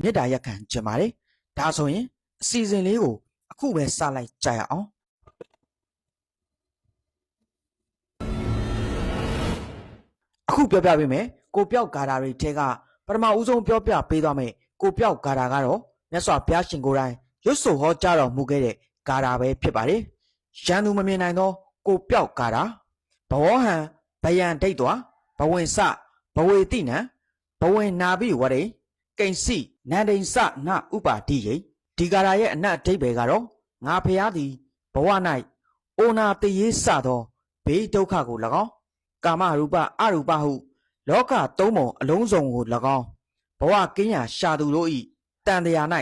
မေတ္တာရက်ခံချင်ပါတယ်ဒါဆိုရင်အစီအစဉ်လေးကိုအခုပဲစလိုက်ကြရအောင်အခုပြောပြပေးမယ်ကိုပြောက်ဂါတာတွေထဲကပထမဦးဆုံးပြောပြပေးသွားမယ်ကိုပြောက်ဂါတာကတော့မြတ်စွာဘုရားရှင်ကိုယ်တိုင်ရွတ်ဆိုဟောကြားတော်မူခဲ့တဲ့ဂါတာပဲဖြစ်ပါတယ်ရန်သူမမြင်နိုင်သောကိုပြောက်ဂါတာဘဝဟံဗယံဒိတ်တော်ဘဝင်စဘဝေတိနံဘဝင်နာဘိဝရေ ကိဉ္စီနန္ဒိန်စနဥပါတိယိဒီဂါရာရဲ့အနတ်အဓိပ္ပာယ်ကတော့ငါဖျားသည်ဘဝ၌အိုနာတရေစသောဘေးဒုက္ခကို၎င်းကာမရူပအရူပဟု လောကသုံးပုံအလုံးစုံကို၎င်းဘဝကင်းရာရှာသူတို့၏တန်တရာ၌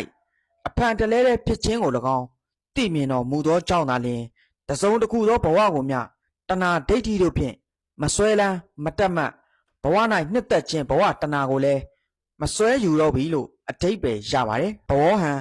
အဖန်တလဲတဲ့ဖြစ်ခြင်းကို၎င်းသိမြင်တော်မူသောကြောင့်သာလျှင်တစုံတစ်ခုသောဘဝကိုမျှတဏှာဒိဋ္ဌိတို့ဖြင့်မဆွဲလန်းမတက်မတ်ဘဝ၌နှစ်သက်ခြင်းဘဝတဏှာကိုလည်း မဆွဲယူတော့ပြီလို့အတိတ်ပဲရပါတယ်ဘဝဟံ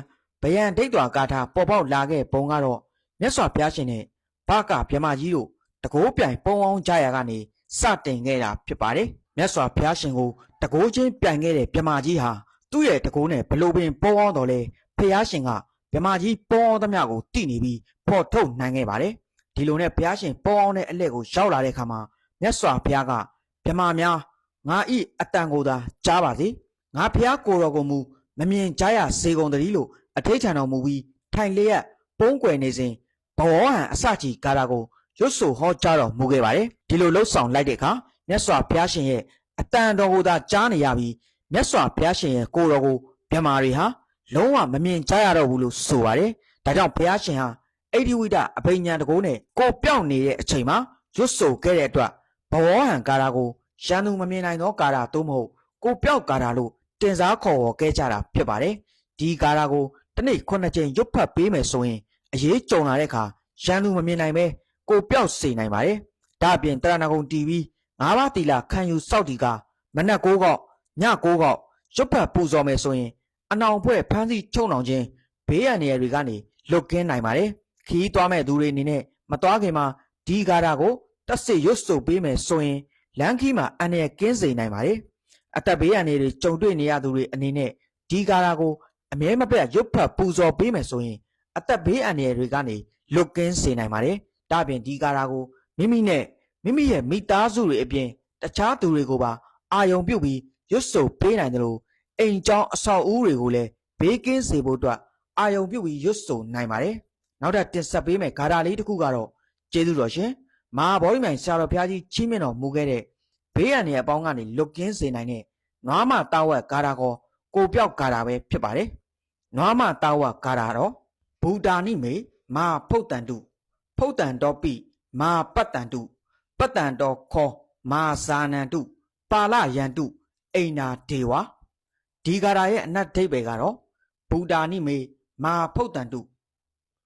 ဗယံဒိဋ္ဌွာကာထာပေါ်ပေါက်လာခဲ့ပုံကတော့မြတ်စွာဘုရားရှင်နဲ့ဘကဗြဟ္မာကြီးတို့တကိုးပြိုင်ပုံအောင်ကြရာကနေစတင်ခဲ့တာဖြစ်ပါတယ်မြတ်စွာဘုရားရှင်ကိုတကိုးချင်းပြိုင်ခဲ့တဲ့ဗြဟ္မာကြီးဟာသူ့ရဲ့တကိုးနဲ့ဘလို့ပင်ပုံအောင်တော်လဲဘုရားရှင်ကဗြဟ္မာကြီးပုံအောင်သမျှကိုတည်နေပြီးဖော်ထုတ်နိုင်ခဲ့ပါတယ်ဒီလိုနဲ့ဘုရားရှင်ပုံအောင်တဲ့အလက်ကိုရောက်လာတဲ့အခါမှာမြတ်စွာဘုရားကဗြဟ္မာများငါဤအတန်ကိုသာကြားပါစေ ငါဘုရားကိုယ်တော်ကိုမူမမြင်ကြားရစေကုန်တည်းလို့အထိတ်ထန်တော်မူပြီးထိုင်လျက်ပုံးကွယ်နေစဉ်ဘဝဟံအစကြီးကာတာကိုရွတ်ဆိုဟောကြားတော်မူခဲ့ပါတယ်ဒီလိုလှုပ်ဆောင်လိုက်တဲ့အခါမြတ်စွာဘုရားရှင်ရဲ့အတန်တော်ကိုသာကြားနေရပြီးမြတ်စွာဘုရားရှင်ရဲ့ကိုယ်တော်ကိုမြတ်မာတွေဟာလုံးဝမမြင်ကြားရတော့ဘူးလို့ဆိုပါတယ်ဒါကြောင့်ဘုရားရှင်ဟာအိဒီဝိဒအဘိညာဉ်တကိုးနဲ့ကိုပြောင်းနေတဲ့အချိန်မှာရွတ်ဆိုခဲ့တဲ့အတွက်ဘဝဟံကာတာကိုရန်သူမမြင်နိုင်သောကာတာသို့မဟုတ်ကိုပြောက်ကာတာလို့ တင်စားခေါ်ဝေါ်ခဲ့ကြတာဖြစ်ပါတယ်ဒီကာတာကိုတစ်နေ့ခုနှစ်ကြိမ်ရွတ်ဖတ်ပေးမယ်ဆိုရင်အရေးကြုံလာတဲ့အခါရန်သူမမြင်နိုင်ပဲကိုပြောက်စေနိုင်ပါတယ်။ဒါအပြင်တရဏဂုံ TV ငါးပါးတီလာခံယူစောက်တီကမနက်9កောက်ည9កောက်ရွတ်ဖတ်ပူဇော်မယ်ဆိုရင်အနောင်ဖွဲ့ဖမ်းဆီးချုံနှောင်ခြင်းဘေးရန်နေရာတွေကနေလွတ်ကင်းနိုင်ပါတယ်။ခီးသွားမဲ့သူတွေအနေနဲ့မသွားခင်မှာဒီကာတာကိုတက်စစ်ရွတ်ဆိုပေးမယ်ဆိုရင်လမ်းခီးမှာအန္တရာယ်ကင်းစေနိုင်ပါတယ်။ အသက်ဘေးရန်တွေကြုံတွေ့နေရသူတွေအနေနဲ့ဒီကာတာကိုအမြဲမပြတ်ရွတ်ဖတ်ပူဇော်ပေးမယ်ဆိုရင်အသက်ဘေးအန္တရာယ်တွေကနေလွတ်ကင်းစေနိုင်ပါတယ်။ဒါပြင်ဒီကာရာကိုမိမိနဲ့မိမိရဲ့မိသားစုတွေအပြင်တခြားသူတွေကိုပါအာယုံပြုတ်ပြီးရွတ်ဆိုပေးနိုင်တယ်လို့အိမ်ကျောင်းအဆောက်အဦတွေကိုလည်းဘေးကင်းစေဖို့အတွက်အာယုံပြုတ်ပြီးရွတ်ဆိုနိုင်ပါတယ်။နောက်ထပ်တင်ဆက်ပေးမယ့်ဂါထာလေးတစ်ခုကတော့ကျေးဇူးတော်ရှင်မဟာဗောဓိမြိုင်ဆရာတော်ဘုရားကြီးချီးမြှင့်တော်မူခဲ့တဲ့ ဘေးအန္တရာယ်အပေါင်းကနေလွတ်ကင်းစေနိုင်တဲ့နွားမတာဝက်ဂါထာကိုကိုပြောက်ဂါထာပဲဖြစ်ပါတယ်။နွားမတာဝက်ဂါထာတော့ဘူတာနိမေမာဖုတ်တန်တုဖုတ်တန်တော်ပိမာပတ္တန်တုပတ္တန်တော်ခောမာဇာနန္တုပါလယန္တုအိန္နာဒေဝဒီဂါရာရဲ့အနတ်ဒိဗ္ဗေကတော့ဘူတာနိမေမာဖုတ်တန်တု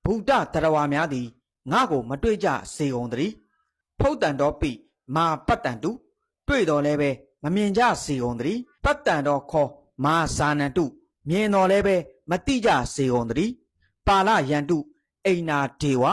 ဘုဒ္ဓတရဝါများသည်ငါကိုမတွေ့ကြစေကုန်တည်းဖုတ်တန်တော်ပိမာပတ္တန်တု တွေ့တော်လဲပဲမမြင်ကြစေကုန်တည်းပတ္တန်တော်ခောမာဇာနန္တုမြင်တော်လဲပဲမတိကြစေကုန်တည်းပါလယန္တုအိန္နာဒေဝ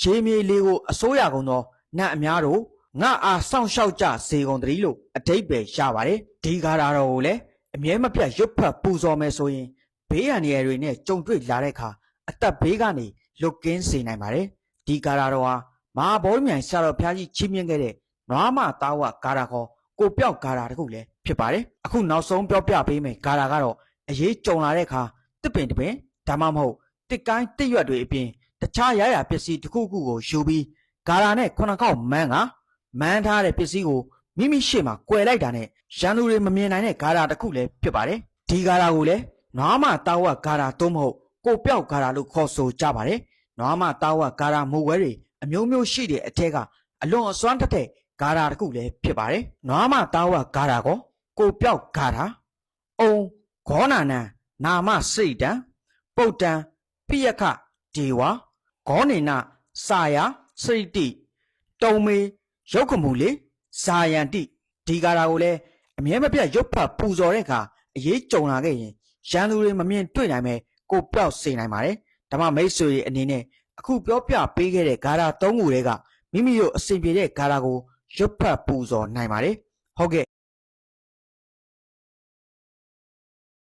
ရေမြေလေးကိုအစိုးရကုန်သောနတ်အများတို့ငါအားစောင့်ရှောက်ကြစေကုန်တည်းလို့အတိတ်ပဲရပါတယ်ဒီကားတာတော်ကိုလည်းအမြဲမပြတ်ရွတ်ဖတ်ပူဇော်မယ်ဆိုရင်ဘေးရန်ရယ်တွေနဲ့ကြုံတွေ့လာတဲ့အခါအသက်ဘေးကနေလွတ်ကင်းစေနိုင်ပါတယ်ဒီကားတာတော်ဟာမဟာဗောဓမြိုင်ဆရာတော်ဘုရားကြီးချီးမြှင့်ခဲ့တဲ့ နွားမသားဝကာတာခေါ်ကိုပြောက်ကာတာတခုလည်းဖြစ်ပါတယ်အခုနောက်ဆုံးပြောပြပေးမယ်ကာတာကတော့အရေးကြုံလာတဲ့အခါတစ်ပင်တစ်ပင်ဒါမှမဟုတ်တစ်ကိုင်းတစ်ရွက်တွေအပြင်တခြားရရပစ္စည်းတစ်ခုခုကိုယူပြီးဂါရာနဲ့ခုနှစ်ခေါက်မန်းကမန်းထားတဲ့ပစ္စည်းကိုမိမိရှေ့မှာကွယ်လိုက်တာနဲ့ရန်သူတွေမမြင်နိုင်တဲ့ဂါရာတစ်ခုလည်းဖြစ်ပါတယ်ဒီဂါရာကိုလည်းနွားမတာဝဂါရာသို့မဟုတ်ကိုပြောက်ဂါရာလို့ခေါ်ဆိုကြပါတယ်နွားမတာဝဂါရာမူဝဲတွေအမျိုးမျိုးရှိတဲ့အထက်ကအလွန်အစွမ်းတက်တဲ့ဂါရာတစ်ခုလည်းဖြစ်ပါတယ်နွားမတာဝဂါရာကိုကိုပြောက်ဂါရာအုံဂောနာနံနာမစိတ်တံပုတ်တံပိယခဒေဝဂောနေနစာယစိတ်တိတုံမေရုပ်ခမူလေဇာယန္တိဒီကာရာကိုလည်းအမြဲမပြတ်ရုပ်ဖတ်ပူဇော်တဲ့အခါအရေးကြုံလာခဲ့ရင်ရန်သူတွေမမြင်တွေ့နိုင်မဲ့ကိုပြောက်စေနိုင်ပါတယ်ဓမ္မမိတ်ဆွေတွေအနေနဲ့အခုပြောပြပေးခဲ့တဲ့ဂါရာ၃ခုတွေကမိမိတို့အစဉ်ပြေတဲ့ဂါရာကို ရုပ်ဖတ်ပူဇော်နိုင်ပါတယ်ဟုတ်ကဲ့